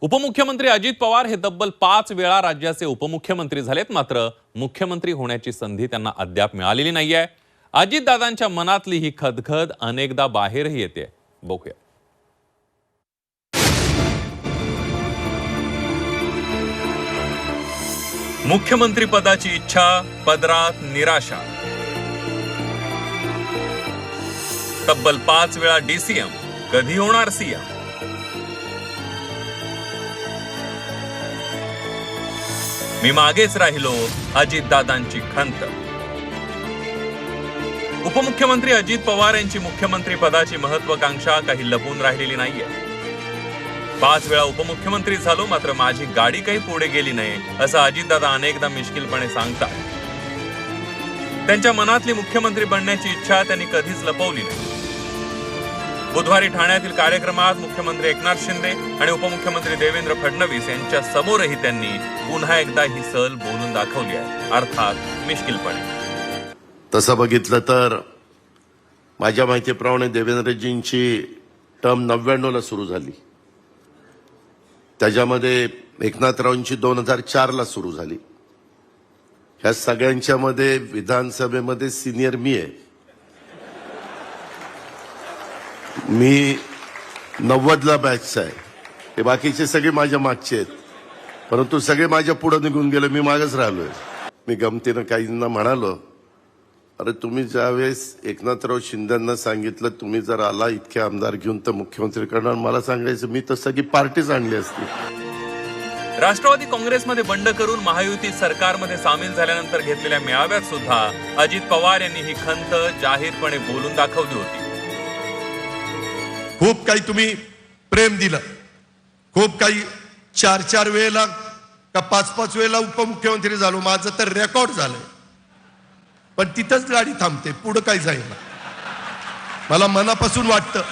उपमुख्यमंत्री अजित पवार हे तब्बल पाच वेळा राज्याचे उपमुख्यमंत्री झालेत मात्र मुख्यमंत्री होण्याची संधी त्यांना अद्याप मिळालेली नाहीये. अजितदादांच्या मनातली ही खदखद अनेकदा बाहेरही येते. बघूया. मुख्यमंत्री पदाची इच्छा पदरात निराशा. तब्बल पाच वेळा डीसीएम कधी होणार सीएम मी मागेच राहिलो अजितदादांची खंत. उपमुख्यमंत्री अजित पवार यांची मुख्यमंत्री पदाची महत्वाकांक्षा काही लपून राहिलेली नाहीये. पाच वेळा उपमुख्यमंत्री झालो मात्र माझी गाडी काही पुढे गेली नाही असं अजितदादा अनेकदा मिश्किलपणे सांगतात. त्यांच्या मनातली मुख्यमंत्री बनण्याची इच्छा त्यांनी कधीच लपवली नाही. बुधवारी ठाण्यातील कार्यक्रमात मुख्यमंत्री एकनाथ शिंदे आणि उपमुख्यमंत्री देवेंद्र फडणवीस यांच्या समोरही त्यांनी पुन्हा एकदा ही सल बोलून दाखवली आहे. अर्थात मिश्किलपणे. तसं बघितलं तर माझ्या माहितीप्रमाणे देवेंद्रजींची टर्म नव्याण्णवला सुरू झाली. त्याच्यामध्ये एकनाथरावांची दोन हजार चारला सुरू झाली. ह्या सगळ्यांच्यामध्ये विधानसभेमध्ये सिनियर मी आहे. मी नव्वदला बॅचचा आहे. हे बाकीचे सगळे माझ्या मागचे आहेत. परंतु सगळे माझ्या पुढे निघून गेले मी मागच राहिलोय. मी गमतीनं काहींना म्हणालो अरे तुम्ही ज्यावेळेस एकनाथराव शिंदेना सांगितलं तुम्ही जर आला इतके आमदार घेऊन तर मुख्यमंत्री करणार. मला सांगायचं मी तर सगळी पार्टीच आणली असती. राष्ट्रवादी काँग्रेसमध्ये बंड करून महायुती सरकारमध्ये सामील झाल्यानंतर घेतलेल्या मेळाव्यात सुद्धा अजित पवार यांनी ही खंत जाहीरपणे बोलून दाखवली होती. खूप काही तुम्ही प्रेम दिलं. खूप काही चार चार वेळेला का पाच पाच वेळेला उपमुख्यमंत्री झालो माझं तर रेकॉर्ड झालंय. पण तिथंच गाडी थांबते पुढं काही जाईना मला मनापासून वाटतं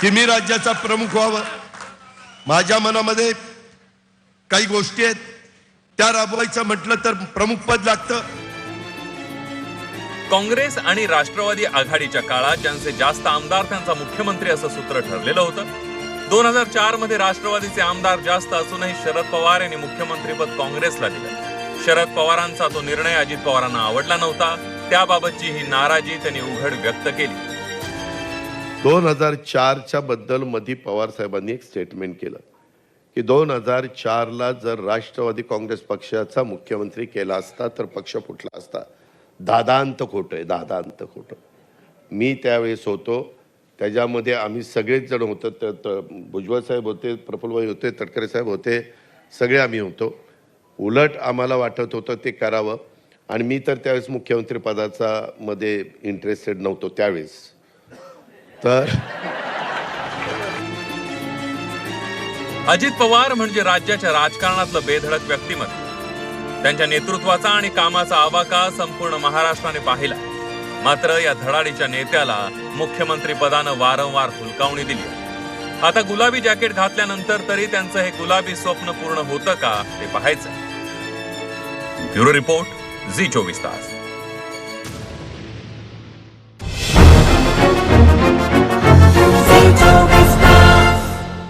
की मी राज्याचा प्रमुख व्हावं. माझ्या मनामध्ये काही गोष्टी आहेत. त्या राबवायचं म्हटलं तर प्रमुख पद लागतं. काँग्रेस आणि राष्ट्रवादी आघाडीच्या काळात ज्यांचे जास्त आमदार त्यांचा मुख्यमंत्री असं सूत्र ठरलेलं होतं. दोन हजार चारमध्ये राष्ट्रवादीचे आमदार जास्त असूनही शरद पवार यांनी मुख्यमंत्रीपद काँग्रेसला दिलं. शरद पवारांचा तो निर्णय अजित पवारांना आवडला नव्हता. त्याबाबतची ही नाराजी त्यांनी उघड व्यक्त केली. दोन हजार चारच्या बद्दल मधी पवार साहेबांनी एक स्टेटमेंट केलं की दोन हजार चारला जर राष्ट्रवादी काँग्रेस पक्षाचा मुख्यमंत्री केला असता तर पक्ष फुटला असता. दादांत खोटं आहे दादांत खोटं. मी त्यावेळेस होतो त्याच्यामध्ये आम्ही सगळेच जण होतो तर त- भुजबळ साहेब होते प्रफुल्लभाई होते तटकरे साहेब होते सगळे आम्ही होतो. उलट आम्हाला वाटत होतं ते करावं. आणि मी तर त्यावेळेस मुख्यमंत्रीपदाचा मध्ये इंटरेस्टेड नव्हतो त्यावेळेस. तर अजित पवार म्हणजे राज्याच्या राजकारणातलं बेधडक व्यक्तिमत्व. त्यांच्या नेतृत्वाचा आणि कामाचा आवाका संपूर्ण महाराष्ट्राने पाहिला. मात्र या धडाडीच्या नेत्याला मुख्यमंत्री पदानं वारंवार हुलकावणी दिली. आता गुलाबी जॅकेट घातल्यानंतर तरी त्यांचं हे गुलाबी स्वप्न पूर्ण होतं का ते पाहायचं ब्युरो रिपोर्ट झी चोवीस तास.